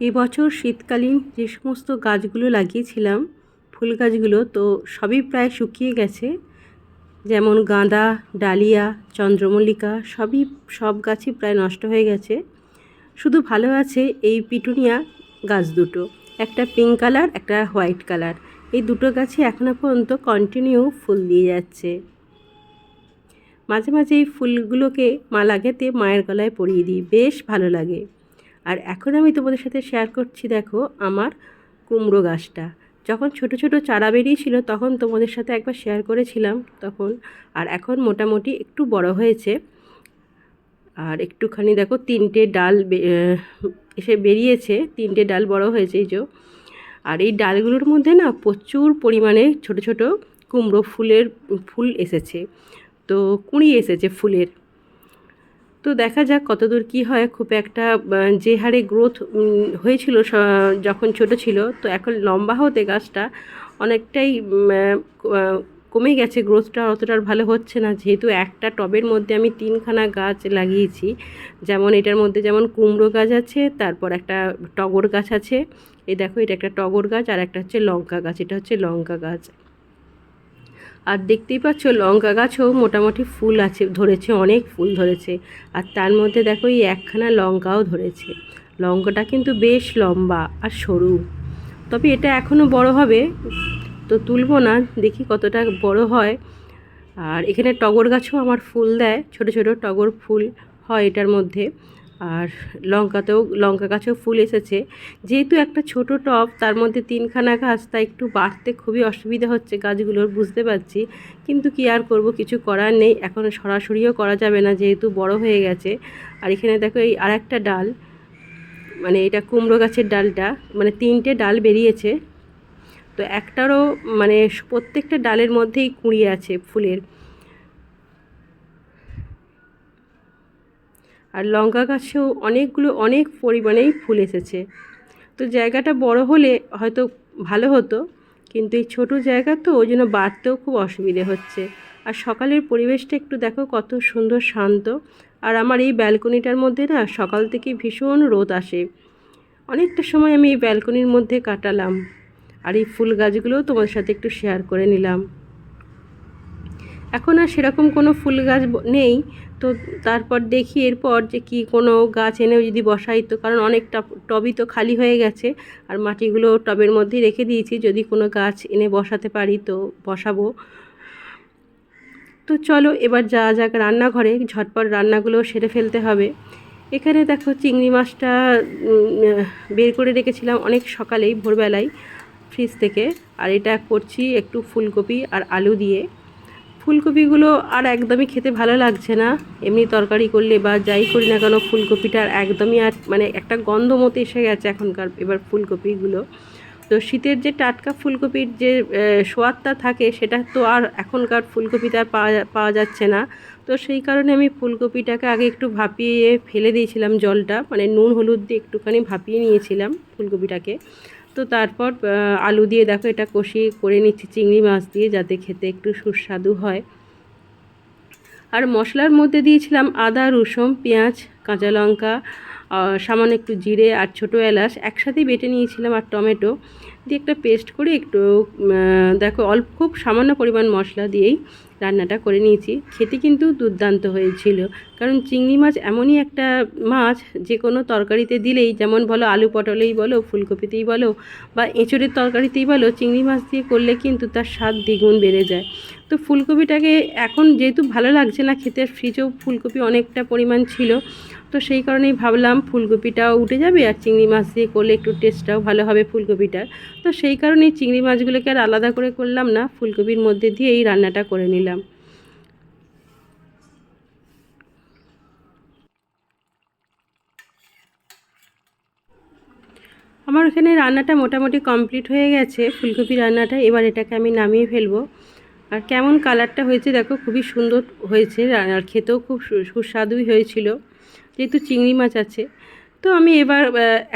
এবছর শীতকালীন যে সমস্ত গাছগুলো লাগিয়েছিলাম, ফুল গাছগুলো তো সবই প্রায় শুকিয়ে গেছে। যেমন গাঁদা, ডালিয়া, চন্দ্রমল্লিকা, সবই সব গাছই প্রায় নষ্ট হয়ে গেছে। শুধু ভালো আছে এই পিটুনিয়া গাছ দুটো, একটা পিঙ্ক কালার একটা হোয়াইট কালার এই দুটো গাছই এখনও পর্যন্ত কন্টিনিউ ফুল দিয়ে যাচ্ছে। মাঝে মাঝে এই ফুলগুলোকে মা লাগাতে মায়ের গলায় পরিয়ে দিই, বেশ ভালো লাগে। আর এখন আমি তোমাদের সাথে শেয়ার করছি, দেখো, আমার কুমড়ো গাছটা। যখন ছোট ছোট চারা বেরিয়েছিল, তখন তোমাদের সাথে একবার শেয়ার করেছিলাম তখন। আর এখন মোটামুটি একটু বড় হয়েছে। আর একটুখানি, দেখো, তিনটে ডাল এসে বেরিয়েছে, তিনটে ডাল বড় হয়েছে, এই যে। আর এই ডালগুলোর মধ্যে না প্রচুর পরিমাণে ছোট ছোট কুমড়ো ফুলের, ফুল এসেছে। তো কুঁড়ি এসেছে ফুলের। তো দেখা যাক কতদূর কি হয়। খুব একটা যে হারে গ্রোথ হয়েছিল যখন ছোট ছিল, তো এখন লম্বা হতে গাছটা অনেকটাই কমে গেছে। গ্রোথটা অতটা ভালো হচ্ছে না। যেহেতু একটা টবের মধ্যে আমি তিনখানা গাছ লাগিয়েছি, যেমন এটার মধ্যে যেমন কুমড়ো গাছ আছে, তারপর একটা টগর গাছ আছে। এই দেখো, এটা একটা টগর গাছ আর একটা হচ্ছে লঙ্কা গাছ, এটা হচ্ছে লঙ্কা গাছ। আর দেখতেই পাচ্ছ লঙ্কা গাছও মোটামুটি ফুল আছে, ধরেছে, অনেক ফুল ধরেছে। আর তার মধ্যে দেখো এই একখানা লঙ্কাও ধরেছে। লঙ্কাটা কিন্তু বেশ লম্বা আর সরু। তবে এটা এখনও বড় হবে, তো তুলবো না, দেখি কতটা বড় হয়। আর এখানে টগর গাছও আমার ফুল দেয়, ছোট ছোট টগর ফুল হয় এটার মধ্যে। আর লঙ্কাতেও, লঙ্কা গাছেও ফুল এসেছে। যেহেতু একটা ছোট টব, তার মধ্যে তিনখানা গাছ, তাই একটু বাড়তে খুবই অসুবিধা হচ্ছে গাছগুলোর, বুঝতে পারছি। কিন্তু কি আর করব, কিছু করার নেই। এখন সরাসরিও করা যাবে না, যেহেতু বড় হয়ে গেছে। আর এখানে দেখো এই আর একটা ডাল মানে এটা কুমড়ো গাছের ডালটা মানে তিনটে ডাল বেরিয়েছে। তো একটারও মানে প্রত্যেকটা ডালের মধ্যেই কুঁড়ি আছে ফুলের। আর লঙ্কা গাছেও অনেকগুলো, অনেক পরিমাণেই ফুল এসেছে। তো জায়গাটা বড় হলে হয়তো ভালো হতো, কিন্তু এই ছোটো জায়গা তো ওই জন্য বাড়তেও খুব অসুবিধে হচ্ছে। আর সকালের পরিবেশটা একটু দেখো কত সুন্দর শান্ত। আর আমার এই ব্যালকনিটার মধ্যে না সকাল থেকে ভীষণ রোদ আসে। অনেকটা সময় আমি এই ব্যালকনির মধ্যে কাটালাম। আর এই ফুল গাছগুলোও তোমাদের সাথে একটু শেয়ার করে নিলাম। এখন আর সেরকম কোনো ফুল গাছ নেই। তো তারপর দেখি এরপর যে কি কোনো গাছ এনেও যদি বসাই তো, কারণ অনেকটা টবই তো খালি হয়ে গেছে। আর মাটিগুলো টবের মধ্যেই রেখে দিয়েছি, যদি কোনো গাছ এনে বসাতে পারি তো বসাবো। তো চলো এবার যা যাক রান্নাঘরে, ঝটপট রান্নাগুলো সেরে ফেলতে হবে। এখানে দেখো চিংড়ি মাছটা বের করে রেখেছিলাম অনেক সকালেই, ভোরবেলায়, ফ্রিজ থেকে। আর এটা করছি একটু ফুলকপি আর আলু দিয়ে। ফুলকপিগুলো আর একদমই খেতে ভালো লাগছে না। এমনি তরকারি করলে বা যাই করি না কেন ফুলকপিটা একদমই আর মানে একটা গন্ধ মতো এসে গেছে এখনকার এবার ফুলকপিগুলো। তো শীতের যে টাটকা ফুলকপির যে সোয়াদটা থাকে সেটা তো আর এখনকার ফুলকপিতে আর পাওয়া পাওয়া যাচ্ছে না। তো সেই কারণে আমি ফুলকপিটাকে আগে একটু ভাপিয়ে ফেলে দিয়েছিলাম জলটা মানে নুন, হলুদ দিয়ে একটুখানি ভাপিয়ে নিয়েছিলাম ফুলকপিটাকে। তো তারপর আলু দিয়ে দেখো এটা কষিয়ে করে নিচ্ছি, চিংড়ি মাছ দিয়ে যাতে খেতে একটু সুস্বাদু হয়। আর মশলার মধ্যে দিয়েছিলাম আদা, রসুন, পেঁয়াজ, কাঁচা লঙ্কা সামান্য একটু জিরে আর ছোটো এলাচ। একসাথেই বেটে নিয়েছিলাম আর টমেটো। দিয়ে একটা পেস্ট করে একটু দেখো অল্প, খুব সামান্য পরিমাণ মশলা দিয়েই রান্নাটা করে নিয়েছি। খেতে কিন্তু দুর্দান্ত হয়েছিল। কারণ চিংড়ি মাছ এমনই একটা মাছ, যে কোনো তরকারিতে দিলেই, যেমন বলো আলু পটলেই বলো, ফুলকপিতেই বলো, বা এঁচড়ের তরকারিতেই বলো, চিংড়ি মাছ দিয়ে করলে কিন্তু তার স্বাদ দ্বিগুণ বেড়ে যায়। তো ফুলকপিটাকে এখন যেহেতু ভালো লাগছে না খেতে ফ্রিজেও ফুলকপি অনেকটা পরিমাণ ছিল তো সেই কারণেই ভাবলাম ফুলকপিটাও উঠে যাবে আর চিংড়ি মাছ দিয়ে করলে একটু টেস্টটাও ভালো হবে ফুলকপিটার। তো সেই কারণেই চিংড়ি মাছগুলোকে আর আলাদা করে করলাম না, ফুলকপির মধ্যে দিয়ে এই রান্নাটা করে নিলাম। আমার ওখানে রান্নাটা মোটামুটি কমপ্লিট হয়ে গেছে, ফুলকপি রান্নাটা। এবার এটাকে আমি নামিয়ে ফেলব। আর কেমন কালারটা হয়েছে দেখো, খুবই সুন্দর হয়েছে আর খেতেও খুব সুস্বাদুই হয়েছিল। যেহেতু চিংড়ি মাছ আছে, তো আমি এবার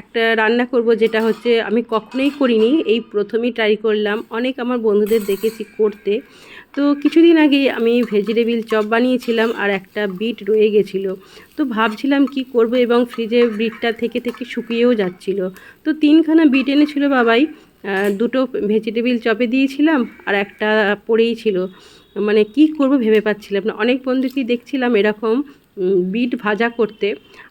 একটা রান্না করব যেটা হচ্ছে আমি কখনোই করিনি। এই প্রথমেই ট্রাই করলাম। অনেক আমার বন্ধুদের দেখেছি করতে। তো কিছুদিন আগেই আমি ভেজিটেবিল চপ বানিয়েছিলাম আর একটা বিট রয়ে গেছিল। তো ভাবছিলাম কি করব এবং ফ্রিজে বিটটা থেকে থেকে শুকিয়েও যাচ্ছিল। তো তিনখানা বিট এনেছিল বাবাই। দুটো ভেজিটেবিল চপে দিয়েছিলাম আর একটা পড়েই ছিল। মানে কি করব ভেবে পাচ্ছিলাম না। অনেক বন্ধুকেই দেখছিলাম এরকম। বিট ভাজা করতে।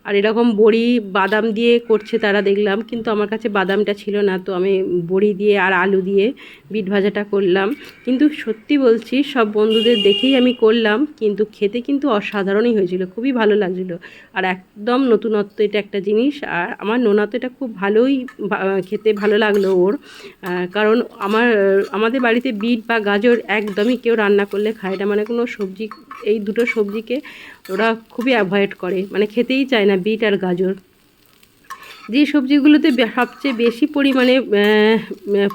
আর এরকম বড়ি, বাদাম দিয়ে করছে তারা, দেখলাম। কিন্তু আমার কাছে বাদামটা ছিল না, তো আমি বড়ি দিয়ে আর আলু দিয়ে বিট ভাজাটা করলাম। কিন্তু সত্যি বলছি, সব বন্ধুদের দেখেই আমি করলাম, কিন্তু খেতে কিন্তু অসাধারণই হয়েছিল, খুবই ভালো লাগছিল। আর একদম নতুনত্ব, এটা একটা জিনিস। আর আমার নোনা তো এটা খুব ভালোই খেতে ভালো লাগল ওর। কারণ আমার, আমাদের বাড়িতে বিট বা গাজর একদমই কেউ রান্না করলে খায় না। মানে কোনো সবজি, এই দুটো সবজিকে ওরা খুবই অ্যাভয়েড করে। মানে খেতেই চায় না বিট আর গাজর। যে সবজিগুলোতে সবচেয়ে বেশি পরিমাণে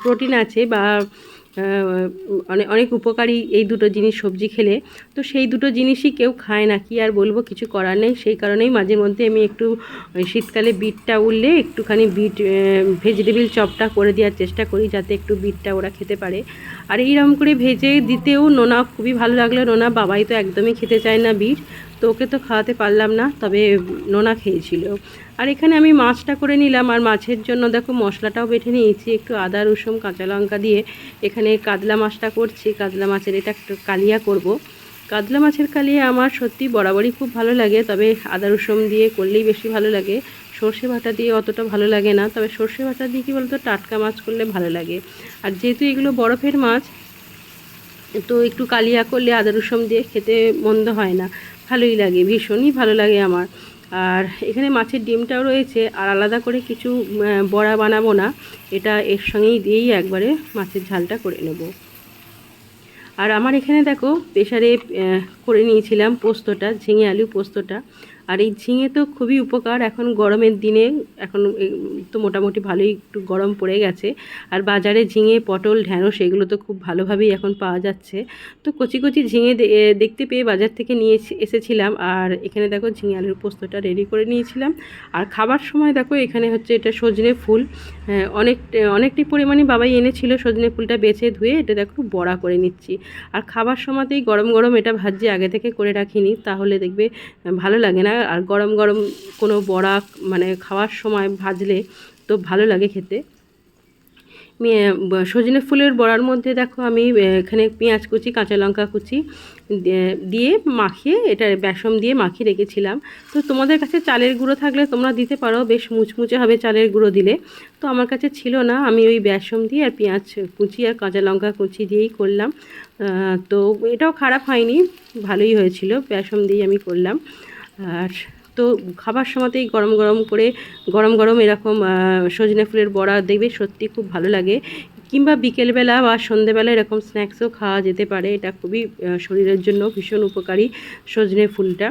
প্রোটিন আছে বা অনেক অনেক উপকারী এই দুটো জিনিস সবজি খেলে, তো সেই দুটো জিনিসই কেউ খায় না। কি আর বলব, কিছু করার নেই। সেই কারণেই মাঝে মধ্যে আমি একটু শীতকালে বিটটা উঠলে একটুখানি বিট ভেজিটেবিল চপটা করে দেওয়ার চেষ্টা করি যাতে একটু বিটটা ওরা খেতে পারে। আর এইরকম করে ভেজে দিতেও নোনা খুবই ভালো লাগল। নোনা বাবাই তো একদমই খেতে চায় না বিট। তো ওকে তো খাওয়াতে পারলাম না, তবে নোনা খেয়েছিল। আর এখানে আমি মাছটা করে নিলাম, আর মাছের জন্য দেখো মশলাটাও বেটে নিয়েছি, একটু আদা, রসুন, কাঁচা লঙ্কা দিয়ে। এখানে কাতলা মাছটা করছি, কাতলা মাছের এটা একটু কালিয়া করব। কাতলা মাছের কালিয়া আমার সত্যি বরাবরই খুব ভালো লাগে, তবে আদা, রসুন দিয়ে করলেই বেশি ভালো লাগে। সর্ষে বাটা দিয়ে অতটা ভালো লাগে না, তবে সর্ষে বাটা দিয়ে কী বলতো, টাটকা মাছ করলে ভালো লাগে। আর যেহেতু এগুলো বরফের মাছ, তো একটু কালিয়া করলে আদা, রসুন দিয়ে খেতে মন্দ হয় না। ভালোই লাগে, ভীষণই ভালো লাগে আমার। আর এখানে মাছের ডিমটাও রয়েছে, আর আলাদা করে কিছু বড়া বানাবো না, এটা এর সঙ্গেই দিয়েই একবারে মাছের ঝালটা করে নেব। আর আমার এখানে দেখো প্রেশারে করে নিয়েছিলাম পোস্তটা, ঝিঙে আলু পোস্তটা। আর এই ঝিঙে তো খুবই উপকার, এখন গরমের দিনে, এখন তো মোটামুটি ভালোই একটু গরম পড়ে গেছে। আর বাজারে ঝিঙে, পটল, ঢ্যাঁড়স এগুলো তো খুব ভালোভাবেই এখন পাওয়া যাচ্ছে। তো কচি কচি ঝিঙে দেখতে পেয়ে বাজার থেকে নিয়ে এসেছিলাম। আর এখানে দেখো ঝিঙে আলুর পোস্তটা রেডি করে নিয়েছিলাম। আর খাবার সময় দেখো এখানে হচ্ছে এটা সজনে ফুল। অনেক অনেকটি পরিমাণে বাবাই এনেছিল সজনে ফুলটা বেছে ধুয়ে, এটা দেখো বড়া করে নিচ্ছি। আর খাবার সময়তেই গরম গরম এটা ভাজি আগে থেকে করে রাখিনি, তাহলে দেখবে ভালো লাগে না। আর গরম গরম কোনো বড়া মানে খাওয়ার সময় ভাজলে তো ভালো লাগে খেতে। সজনে ফুলের বড়ার মধ্যে দেখো আমি এখানে পেঁয়াজ কুচি, কাঁচা লঙ্কা কুচি দিয়ে- দিয়ে মাখিয়ে এটা বেসম দিয়ে মাখিয়ে রেখেছিলাম। তো তোমাদের কাছে চালের গুঁড়ো থাকলে তোমরা দিতে পারো, বেশ মুচমুচে হবে চালের গুঁড়ো দিলে। তো আমার কাছে ছিল না, আমি ওই বেসম দিয়ে আর পেঁয়াজ কুচি আর কাঁচা লঙ্কা কুচি দিয়েই করলাম। তো এটাও খারাপ হয়নি, ভালোই হয়েছিল বেসম দিয়েই আমি করলাম। আর তো খাবার সময়তেই গরম গরম করে, গরম গরম এরকম সজনে ফুলের বড়া দেখবে, সত্যি খুব ভালো লাগে। কিংবা বিকেলবেলা বা সন্ধেবেলা এরকম স্ন্যাক্সও খাওয়া যেতে পারে, এটা খুবই শরীরের জন্য ভীষণ উপকারী সজনে ফুলটা।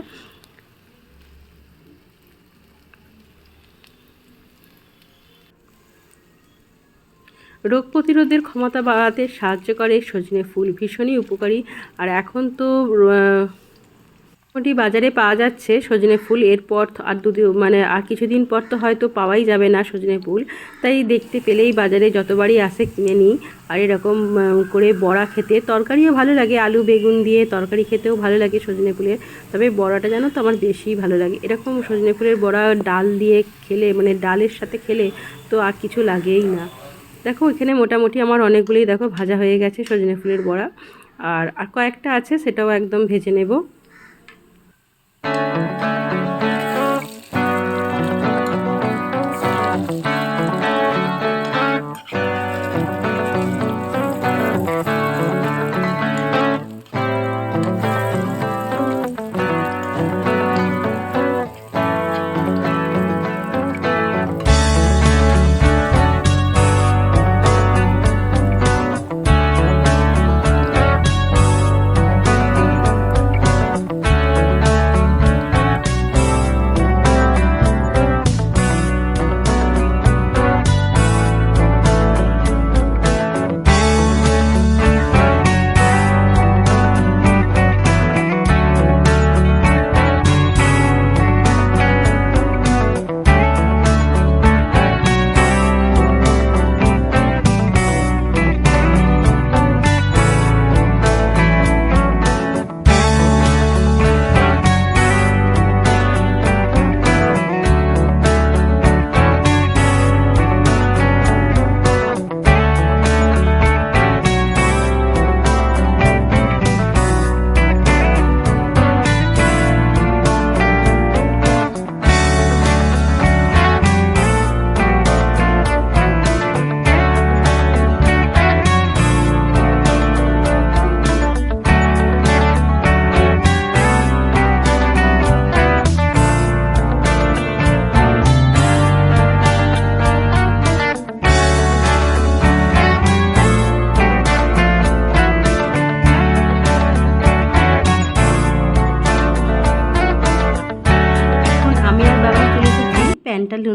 রোগ প্রতিরোধের ক্ষমতা বাড়াতে সাহায্য করে সজনে ফুল, ভীষণই উপকারী। আর এখন তো মোটামুটি বাজারে পাওয়া যাচ্ছে সজনে ফুল। এরপর আর দুদিন মানে আর কিছুদিন পর তো হয়তো পাওয়াই যাবে না সজনে ফুল। তাই দেখতে পেলেই বাজারে যতবারই আসে কিনে নিই। আর এরকম করে বড়া খেতে তরকারিও ভালো লাগে। আলু, বেগুন দিয়ে তরকারি খেতেও ভালো লাগে সজনে ফুলের। তবে বড়াটা জানো তো আমার বেশিই ভালো লাগে। এরকম সজনে ফুলের বড়া ডাল দিয়ে খেলে মানে ডালের সাথে খেলে তো আর কিছু লাগেই না। দেখো, এখানে মোটামুটি আমার অনেকগুলোই দেখো ভাজা হয়ে গেছে সজনে ফুলের বড়া। আর আর কয়েকটা আছে সেটাও একদম ভেজে নেব। you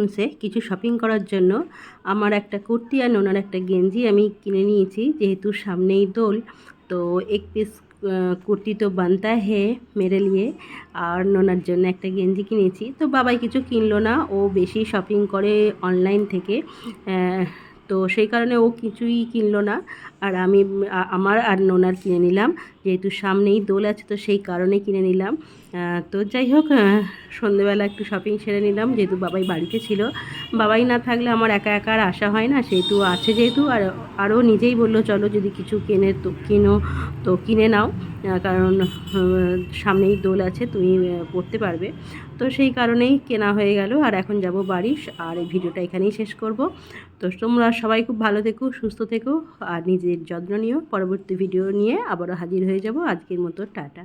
প্যান্টালুন্সে কিছু শপিং করার জন্য আমার একটা কুর্তি আর নোনার একটা গেঞ্জি আমি কিনে নিয়েছি, যেহেতু সামনেই দোল। তো এক পিস কুর্তি তো বানতা হে মেরে লিয়ে আর নোনার জন্য একটা গেঞ্জি কিনেছি। তো বাবাই কিছু কিনলো না, ও বেশি শপিং করে অনলাইন থেকে তো সেই কারণে ও কিছুই কিনলো না। আর আমি আমার আর নোনার কিনে নিলাম। যেহেতু সামনেই দোল আছে, তো সেই কারণে কিনে নিলাম। তো যাই হোক সন্ধেবেলা একটু শপিং সেরে নিলাম। যেহেতু বাবাই বাড়িতে ছিল, বাবাই না থাকলে আমার একা একা আর আসা হয় না। সেহেতু আছে যেহেতু, আর আরও নিজেই বলল, চলো যদি কিছু কেনে তো কিনো, তো কিনে নাও। কারণ সামনেই দোল আছে, তুমি পড়তে পারবে। তো সেই কারণেই কেনা হয়ে গেল। আর এখন যাব বাড়ি আর এই ভিডিওটা এখানেই শেষ করব। তো তোমরা সবাই খুব ভালো থেকো, সুস্থ থেকো, আর নিজের যত্ন নিও। পরবর্তী ভিডিও নিয়ে আবারও হাজির হয়ে যাব। আজকের মতো টাটা।